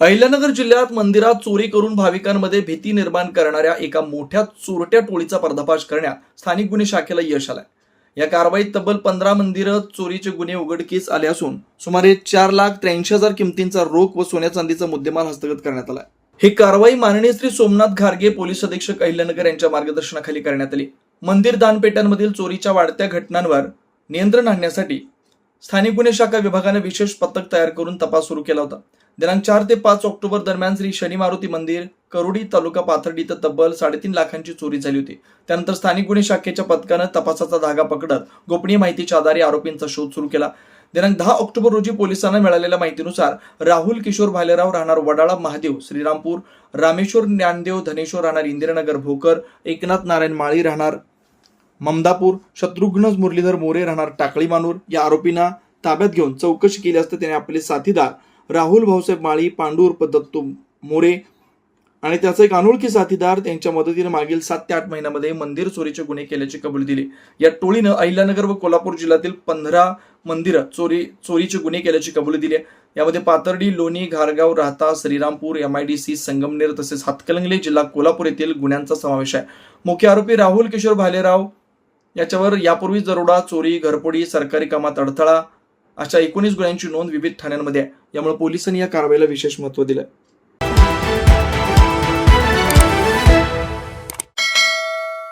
अहिल्यानगर जिल्ह्यात मंदिरात चोरी करून भाविकांमध्ये भीती निर्माण करणाऱ्या एका मोठ्या चोरट्या टोळीचा पर्दाफाश करण्यात स्थानिक गुन्हे शाखेला यश आलाय. या कारवाईत तब्बल पंधरा मंदिरं चोरीचे गुन्हे उघडकीस आले असून सुमारे चार लाख त्र्याऐंशी हजार किमतींचा रोख व सोन्या चांदीचा मुद्देमाल हस्तगत करण्यात आलाय. ही कारवाई माननीय श्री सोमनाथ घारगे पोलीस अधीक्षक अहिल्यानगर यांच्या मार्गदर्शनाखाली करण्यात आली. मंदिर दानपेट्यांमधील चोरीच्या वाढत्या घटनांवर नियंत्रण आणण्यासाठी स्थानिक गुन्हे शाखा विभागाने विशेष पथक तयार करून तपास सुरू केला होता. दिनांक चार ते पाच ऑक्टोबर दरम्यान श्री शनी मारुती मंदिर करोडी तालुका पाथर्डी इथं तब्बल साडेतीन लाखांची चोरी झाली होती. त्यानंतर स्थानिक गुन्हे शाखेच्या पथकानं तपासाचा धागा पकडत गोपनीय माहितीच्या आधारे आरोपींचा शोध सुरू केला. दिनांक दहा ऑक्टोबर रोजी पोलिसांना मिळालेल्या माहितीनुसार राहुल किशोर भालेराव राहणार वडाळा महादेव श्रीरामपूर रामेश्वर ज्ञानदेव धनेश्वर राहणार इंदिरानगर भोकर एकनाथ नारायण माळी राहणार ममदापूर शत्रुघ्न मुरलीधर मोरे राहणार टाकळी मानूर. या आरोपींना ताब्यात घेऊन चौकशी केली असता त्याने आपले साथीदार राहुल भाऊसाहेब माळी पांडुरप दत्तू मोरे आणि त्याचा एक अनोळखी साथीदार त्यांच्या मदतीने मागील सात ते आठ महिन्यामध्ये मंदिर चोरीचे गुन्हे केल्याची कबुली दिली. या टोळीनं अहिल्यानगर व कोल्हापूर जिल्ह्यातील पंधरा मंदिरं चोरी चोरीचे गुन्हे केल्याची कबुली दिली आहे. यामध्ये Pathardi Loni घारगाव Rahata Shrirampur M I D C Sangamner तसेच हातकलंगले जिल्हा कोल्हापूर येथील गुन्ह्यांचा समावेश आहे. मुख्य आरोपी राहुल किशोर भालेराव याच्यावर यापूर्वी दरोडा चोरी घरपोडी सरकारी कामात अडथळा अशा एकोणीस गुन्ह्यांची नोंद विविध ठाण्यांमध्ये आहे. यामुळे पोलिसांनी या कारवाईला विशेष महत्त्व दिलं